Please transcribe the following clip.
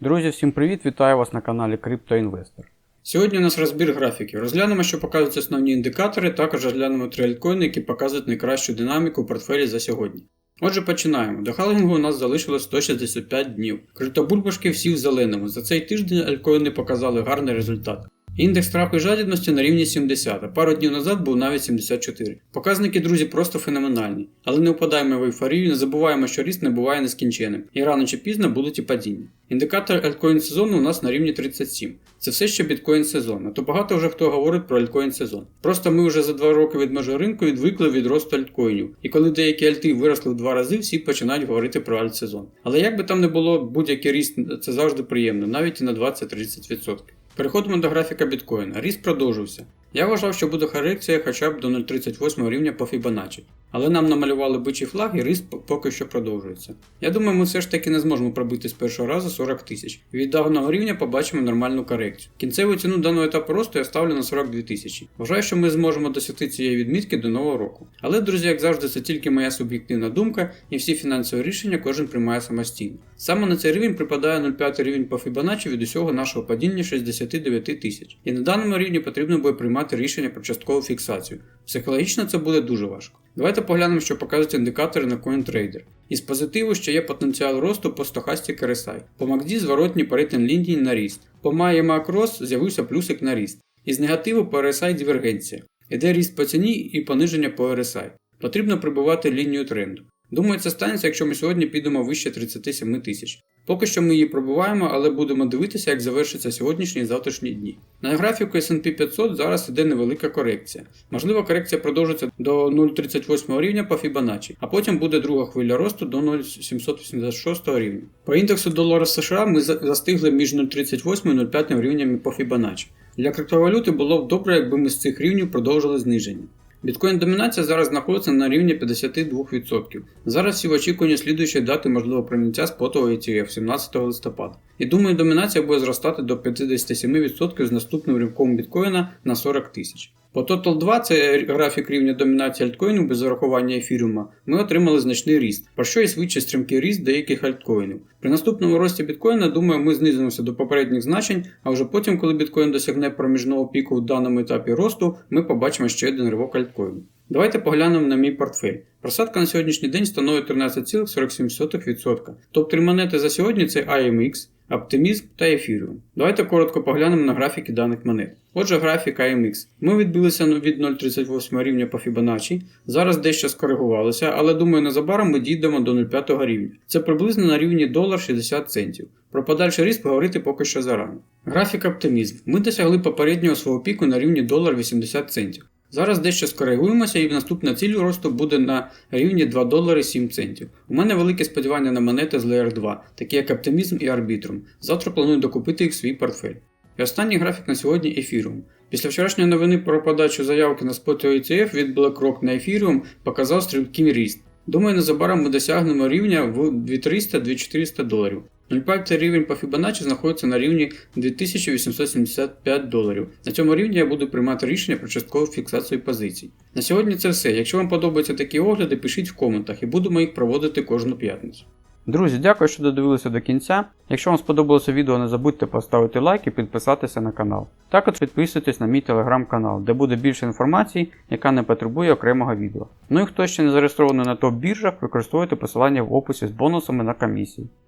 Друзі, всім привіт! Вітаю вас на каналі CryptoInvestor. Сьогодні у нас розбір графіків. Розглянемо, що показують основні індикатори, також розглянемо три альткоїни, які показують найкращу динаміку у портфелі за сьогодні. Отже, починаємо. До халінгу у нас залишилось 165 днів. Криптобульбашки всі в зеленому. За цей тиждень альткоїни показали гарний результат. Індекс страху і жадібності на рівні 70, а пару днів назад був навіть 74. Показники, друзі, просто феноменальні. Але не впадаємо в ейфорію, не забуваємо, що ріст не буває нескінченним, і рано чи пізно будуть і падіння. Індикатор альткоін сезону у нас на рівні 37. Це все ще біткоін сезон, а то багато вже хто говорить про альткоін сезон. Просто ми вже за 2 роки від межі ринку відвикли від росту альткоїнів. І коли деякі альти виросли в 2 рази, всі починають говорити про альтсезон. Але як би там не було, будь-який ріст це завжди приємно, навіть і на 20-30%. Переходимо до графіка біткоїна. Ріст продовжився. Я вважав, що буде корекція хоча б до 0,38 рівня по Fibonacci. Але нам намалювали бичий флаг і ріст поки що продовжується. Я думаю, ми все ж таки не зможемо пробити з першого разу 40 тисяч. Від даного рівня побачимо нормальну корекцію. Кінцеву ціну даного етапу росту я ставлю на 42 тисячі. Вважаю, що ми зможемо досягти цієї відмітки до нового року. Але, друзі, як завжди, це тільки моя суб'єктивна думка, і всі фінансові рішення кожен приймає самостійно. Саме на цей рівень припадає 0,5 рівень по Fibonacci від усього нашого падіння 69 тисяч. І на даному рівні потрібно буде приймати рішення про часткову фіксацію. Психологічно це буде дуже важко. Давайте поглянемо, що показують індикатори на CoinTrader. Із позитиву ще є потенціал росту по Stochastic RSI. По MACD зворотній перетин лінії на ріст. По MAE Macros з'явився плюсик на ріст. Із негативу по RSI дивергенція. Іде ріст по ціні і пониження по RSI. Потрібно прибувати лінію тренду. Думаю, це станеться, якщо ми сьогодні підемо вище 37 тисяч. Поки що ми її пробуваємо, але будемо дивитися, як завершаться сьогоднішні і завтрашні дні. На графіку S&P 500 зараз іде невелика корекція. Можливо, корекція продовжиться до 0,38 рівня по Fibonacci, а потім буде друга хвиля росту до 0,786 рівня. По індексу долара США ми застигли між 0,38 і 0,5 рівнями по Fibonacci. Для криптовалюти було б добре, якби ми з цих рівнів продовжили зниження. Біткоін домінація зараз знаходиться на рівні 52%. Зараз всі в очікуванні слідуючої дати можливого прийняття спотового ETF 17 листопада. І думаю, домінація буде зростати до 57% з наступним рівком біткоїна на 40 тисяч. По Total 2, це графік рівня домінації альткоїнів без зарахування ефіріума, ми отримали значний ріст, про що і свідчить стрімкий ріст деяких альткоїнів. При наступному рості біткоїна, думаю, ми знизимося до попередніх значень, а вже потім, коли біткоін досягне проміжного піку в даному етапі росту, ми побачимо ще один ривок альткоїну. Давайте поглянемо на мій портфель. Просадка на сьогоднішній день становить 13,47%. Топ-3 монети за сьогодні це AMX, Optimism та Ethereum. Давайте коротко поглянемо на графіки даних монет. Отже, графік AMX. Ми відбилися від 0,38 рівня по Fibonacci, зараз дещо скоригувалося, але думаю, незабаром ми дійдемо до 0,5 рівня. Це приблизно на рівні долар 60 центів. Про подальший ріст поговорити поки що зарано. Графік Optimism. Ми досягли попереднього свого піку на рівні долар 80 центів. Зараз дещо скоригуємося і наступна ціль росту буде на рівні 2 долари 7 центів. У мене велике сподівання на монети з Layer 2, такі як Optimism і Arbitrum. Завтра планую докупити їх в свій портфель. І останній графік на сьогодні Ethereum. Після вчорашньої новини про подачу заявки на спотовий ETF від BlackRock на Ethereum показав стрімкий ріст. Думаю, незабаром ми досягнемо рівня в 2300-2400 доларів. 0,5 рівень по Fibonacci знаходиться на рівні 2875 доларів. На цьому рівні я буду приймати рішення про часткову фіксацію позицій. На сьогодні це все. Якщо вам подобаються такі огляди, пишіть в коментах і будемо їх проводити кожну п'ятницю. Друзі, дякую, що додивилися до кінця. Якщо вам сподобалося відео, не забудьте поставити лайк і підписатися на канал. Також підписуйтесь на мій телеграм-канал, де буде більше інформації, яка не потребує окремого відео. Ну і хто ще не зареєстрований на топ-біржах, використовуйте посилання в описі з бонусами на комісії.